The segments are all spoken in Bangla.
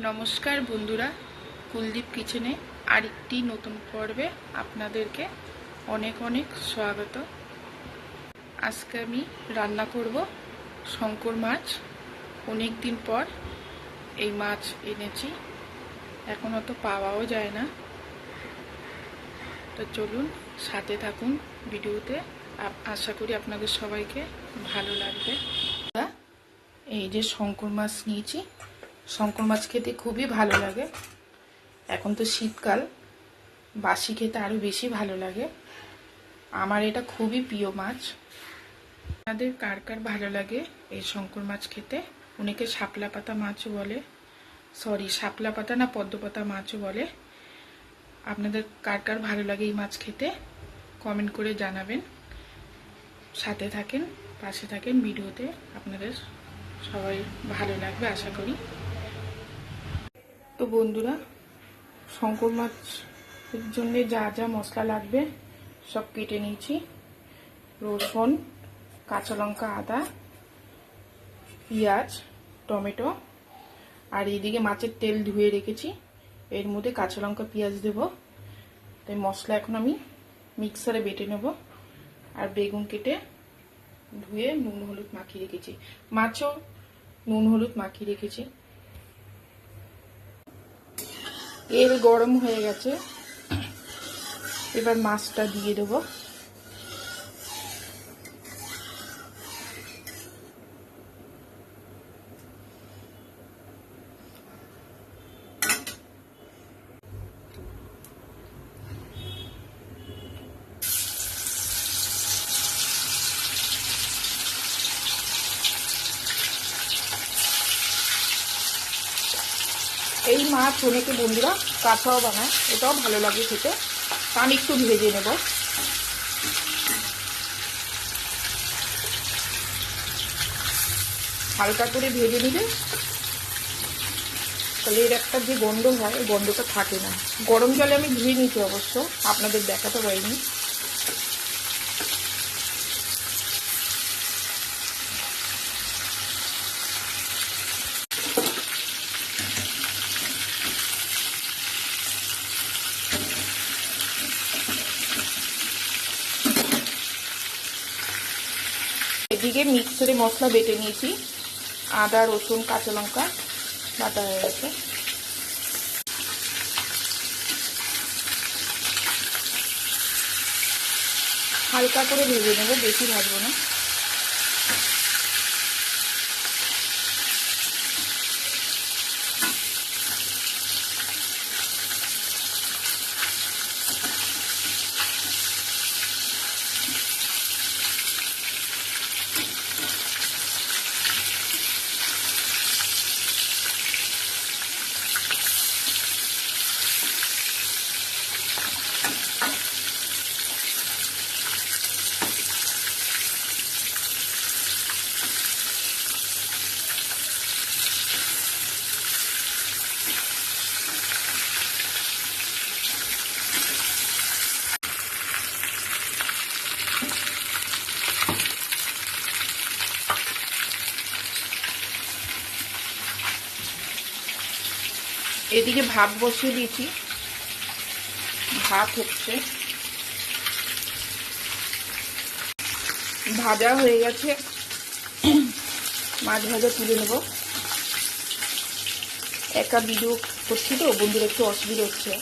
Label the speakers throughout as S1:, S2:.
S1: নমস্কার বন্ধুরা, কুলদীপ কিচেনে আরেকটি নতুন পর্বে আপনাদেরকে অনেক অনেক স্বাগত। আজকে আমি রান্না করব শঙ্কর মাছ। অনেক দিন পর এই মাছ এনেছি, এখন অত পাওয়াও যায় না। তো চলুন, সাথে থাকুন ভিডিওতে। আশা করি আপনাদের সবাইকে ভালো লাগবে। এই যে শঙ্কর মাছ নিয়েছি শঙ্কর মাছ খেতে খুবই ভালো লাগে। এখন তো শীতকাল, বাসি খেতে আরও বেশি ভালো লাগে। আমার এটা খুবই প্রিয় মাছ। আপনাদের কার কার ভালো লাগে এই শঙ্কর মাছ খেতে? অনেকে শাপলা পাতা মাছও বলে। সরি শাপলা পাতা না পদ্ম পাতা মাছও বলে। আপনাদের কার কার ভালো লাগে এই মাছ খেতে? কমেন্ট করে জানাবেন। সাথে থাকেন, পাশে থাকেন ভিডিওতে। আপনাদের সবাই ভালো লাগবে, আশা করি। তো বন্ধুরা, শঙ্কর মাছের জন্য যা যা মশলা লাগবে সব কেটে নিয়েছি। রসুন, কাঁচা লঙ্কা, আদা, পেঁয়াজ, টমেটো, আর এইদিকে মাছের তেল ধুয়ে রেখেছি। এর মধ্যে কাঁচা লঙ্কা, পেঁয়াজ দেব। তাই মশলা এখন আমি মিক্সারে বেটে নেব আর বেগুন কেটে ধুয়ে নুন হলুদ মাখিয়ে রেখেছি। মাছও নুন হলুদ মাখিয়ে রেখেছি। তেল গরম হয়ে গেছে। এবার মাছটা দিয়ে দেবো। এই মাছ অনেকে বন্ধুরা কাঁচাও বানায়? এটাও ভালো লাগে খেতে। আমি একটু ভেজে নেব। হালকা করে ভেজে নিলে তাহলে এর একটা যে গন্ধ হয়, ওই গন্ধটা থাকে না। গরম জলে আমি ধুয়ে নিচ্ছি অবশ্য, আপনাদের দেখাতে পারিনি। এদিকে মিক্সারে মশলা বেটে নিয়েছি। আদা, রসুন, কাঁচা লঙ্কা বাটা হয়ে গেছে। হালকা করে ভেজে নেব, বেশি ভাজবো না। এদিকে ভাত বসিয়ে দিয়েছি। ভাত হচ্ছে। ভাজা হয়ে গেছে। মাছ ভাজা তুলে নেব। একা ভিডিও করছি তো বন্ধুর একটু অসুবিধা হচ্ছে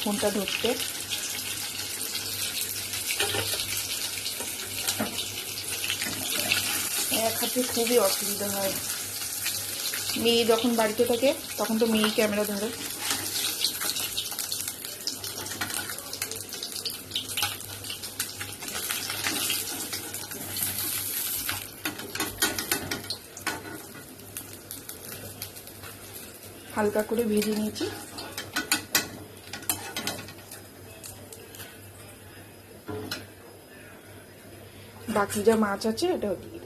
S1: ফোনটা ধরতে। এক হাতে খুবই অসুবিধা হয়। মেয়ে যখন বাড়িতে থাকে, তখন তো মেয়ে ক্যামেরা ধরে। হালকা করে ভেজে নিয়েছি। বাকি যা মাছ আছে, এটাও দিয়ে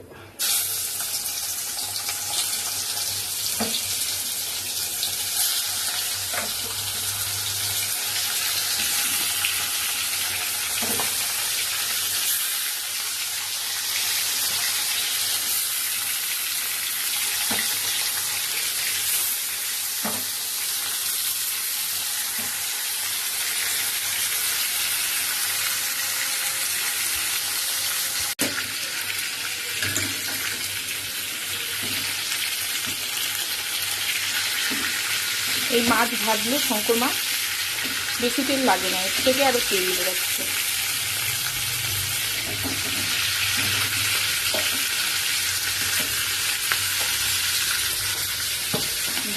S1: এই মাছ ভাজলে শঙ্কর মাছ বেশি তেল লাগে না, এর থেকে আরও তেল বেরোচ্ছে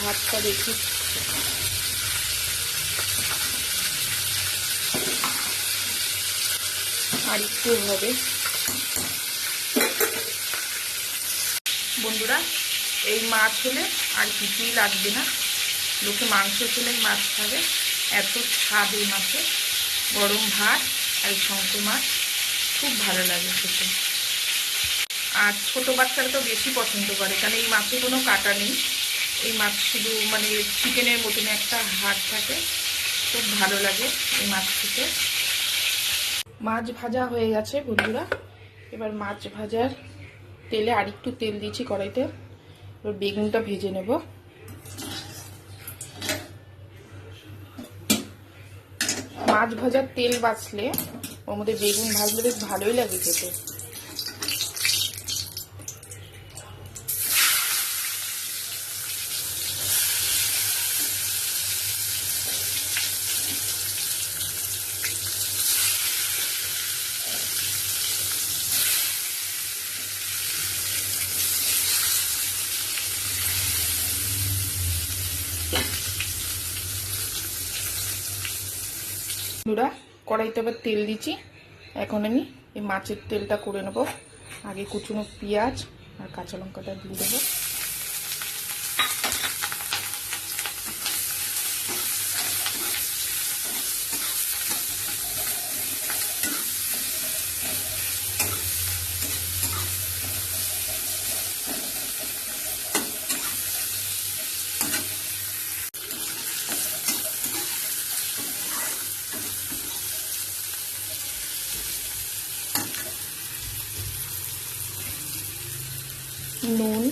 S1: ভাতটা দেখি। আর একটু হবে। বন্ধুরা, এই মাছ হলে আর কিছুই লাগবে না। লোকে মাংস খেলে মাছ খাবে। এত স্বাদ এই মাছে। গরম ভাত আর শঙ্কর মাছ খুব ভালো লাগে খেতে। আর ছোটো বাচ্চারা তো বেশি পছন্দ করে, কারণ এই মাছে কোনো কাটা নেই। এই মাছ শুধু মানে চিকেনের মতন একটা হাড় থাকে। খুব ভালো লাগে এই মাছ খেতে। মাছ ভাজা হয়ে গেছে বন্ধুরা। এবার মাছ ভাজার তেলে আর একটু তেল দিয়েছি কড়াইতে। এবার বেগুনটা ভেজে নেব। মাছ ভাজার তেল বাঁচলে ওর মধ্যে বেগুন ভাজলে বেশ ভালোই লাগে খেতে বন্ধুরা কড়াইতে আবার তেল দিচ্ছি। এখন আমি এই মাছের তেলটা করে নেব। আগে কুচুনো পেঁয়াজ আর কাঁচা লঙ্কাটা দিয়ে দেবো। নুন।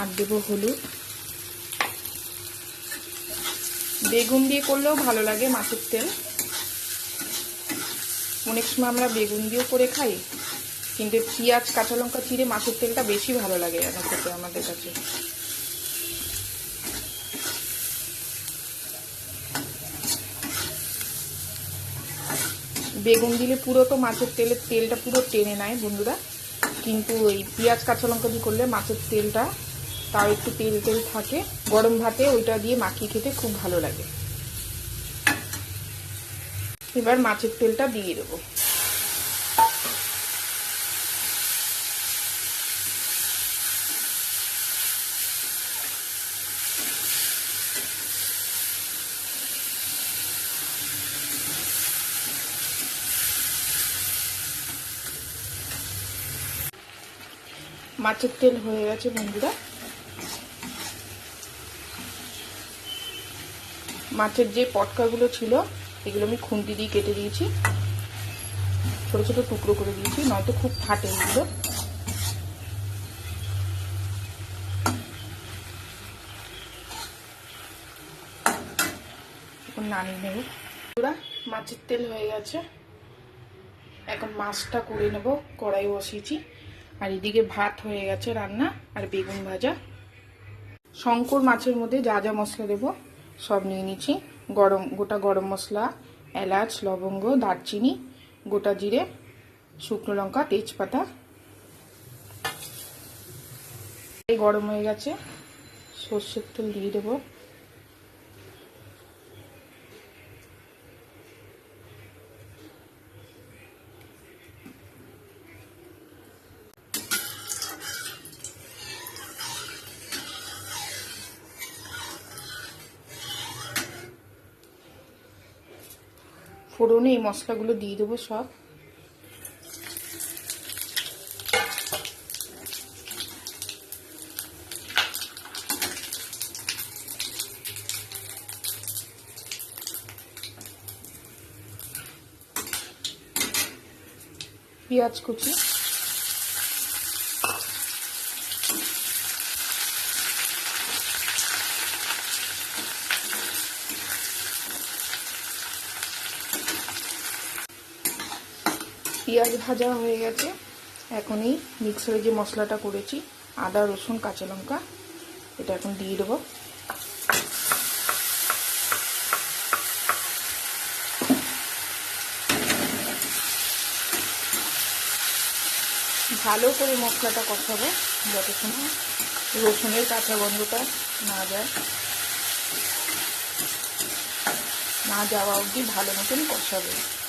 S1: আর দেবো হলুদ। বেগুন দিয়ে করলেও ভালো লাগে মাছের তেল। অনেক সময় আমরা বেগুন দিয়েও করে খাই, কিন্তু পেঁয়াজ কাঁচা লঙ্কা চিড়ে মাছের তেলটা বেশি ভালো লাগে আমার খেতে, আমাদের কাছে। বেগুন দিলে পুরো তো মাছের তেলের তেলটা পুরো টেনে নেয় বন্ধুরা। কিন্তু ওই পেঁয়াজ কাঁচা লঙ্কা দিয়ে করলে মাছের তেলটা, তাও একটু তেল তেল থাকে। গরম ভাতে ওইটা দিয়ে মাখিয়ে খেতে খুব ভালো লাগে। এবার মাছের তেলটা দিয়ে দেবো। মাছের তেল হয়ে গেছে, বন্ধুরা। মাছের যে পটকাগুলো ছিল, এগুলো আমি খুন্তি দিয়ে কেটে দিয়েছি। ছোট ছোট টুকরো করে দিয়েছি, নয়তো খুব ফাটে এগুলো। নামিয়ে নেব। বন্ধুরা, মাছের তেল হয়ে গেছে। এখন মাছটা করে নেব কড়াই বসিয়েছি। আর এদিকে ভাত হয়ে গেছে রান্না আর বেগুন ভাজা। শঙ্কর মাছের মধ্যে যা যা মশলা দেবো সব নিয়ে নিচ্ছি। গরম, গোটা গরম মশলা, এলাচ, লবঙ্গ, দারচিনি, গোটা জিরে, শুকনো লঙ্কা, তেজপাতা। গরম হয়ে গেছে, সর্ষের তেল দিয়ে দেবো। ফোড়নে এই মশলাগুলো দিয়ে দেবো সব। পেঁয়াজ কুচি। পেঁয়াজ ভাজা হয়ে গেছে। এখন এই মিক্সারে যে মশলাটা করেছি, আদা, রসুন, কাঁচা লঙ্কা, এটা এখন দিয়ে দেবো। ভালো করে মশলাটা কষাবো, যতক্ষণ রসুনের কাঁচা গন্ধটা না যায়। না যাওয়া অবধি ভালো মতন কষাবে।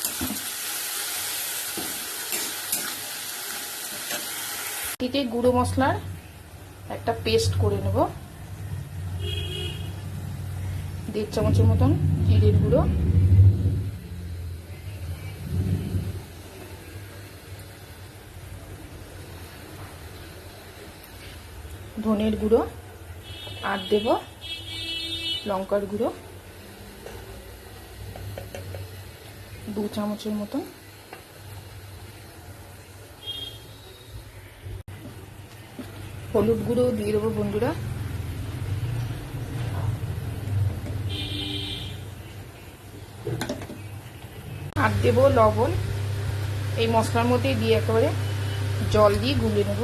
S1: থেকে গুঁড়ো মশলার একটা পেস্ট করে নেব। দেড় চামচের মতন জিরের গুঁড়ো। ধনের গুঁড়ো, আর দেব লঙ্কার গুঁড়ো। দু চামচের মতন হলুদ গুঁড়ো দিয়ে দেবো বন্ধুরা। আর দেব লবণ। এই মশলার মধ্যেই দিয়ে একেবারে জল দিয়ে গুলে নেব।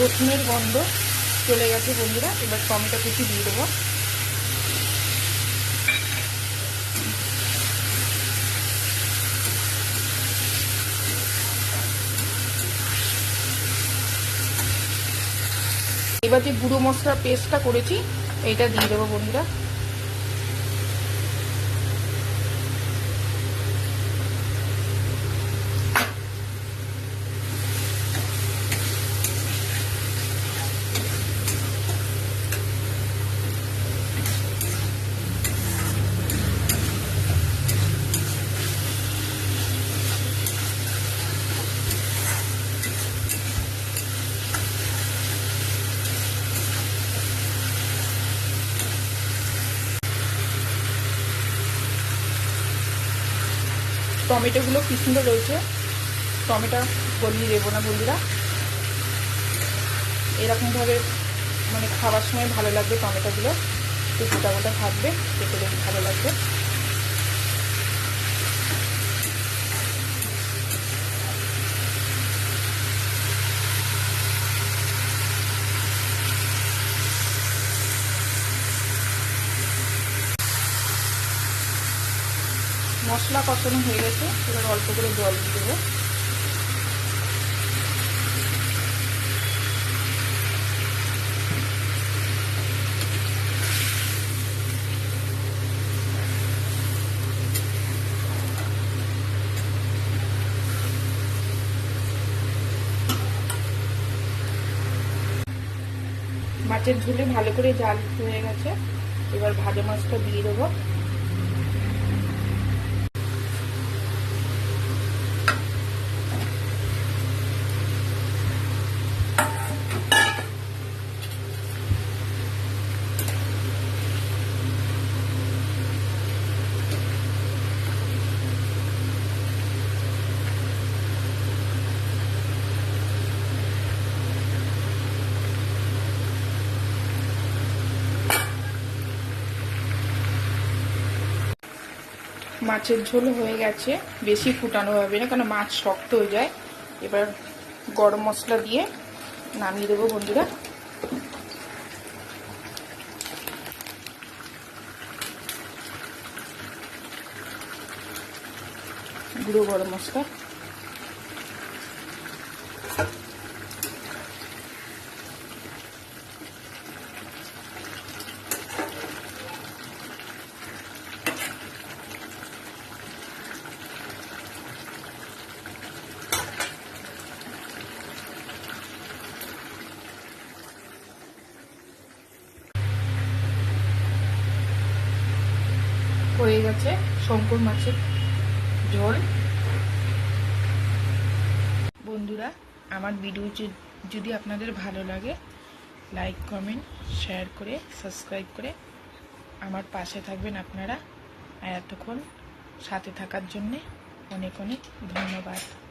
S1: রসুনের গন্ধ চলে গেছে বন্ধুরা, এবার টমেটো কুচি দিয়ে দেবো। এবার যে গুঁড়ো মশলার পেস্টটা করেছি এটা দিয়ে দেবো বন্ধুরা। টমেটোগুলো কি সুন্দর রয়েছে। টমেটো গলিয়ে দেবো না বন্ধুরা। এরকমভাবে মানে খাওয়ার সময় ভালো লাগবে টমেটোগুলো। একটু গোটা গোটা থাকবে, খেতে ভালো লাগবে। মশলা কষানো হয়ে গেছে, এবার অল্প করে জল দিয়ে দেবো। মাছের ঝুলে ভালো করে জাল হয়ে গেছে, এবার ভাজা মাছটা দিয়ে দেবো। মাছের ঝোল হয়ে গেছে। বেশি ফুটানো হবে না কারণ মাছ শক্ত হয়ে যায়। এবার গরম মশলা দিয়ে নামিয়ে দেবো বন্ধুরা। গুঁড়ো গরম মশলা। হয়ে গেছে, শঙ্কর মাছের ঝোল। বন্ধুরা, আমার ভিডিও যদি- আপনাদের ভালো লাগে লাইক কমেন্ট শেয়ার করে সাবস্ক্রাইব করে আমার পাশে থাকবেন আপনারা। এতক্ষণ সাথে থাকার জন্যে অনেক অনেক ধন্যবাদ।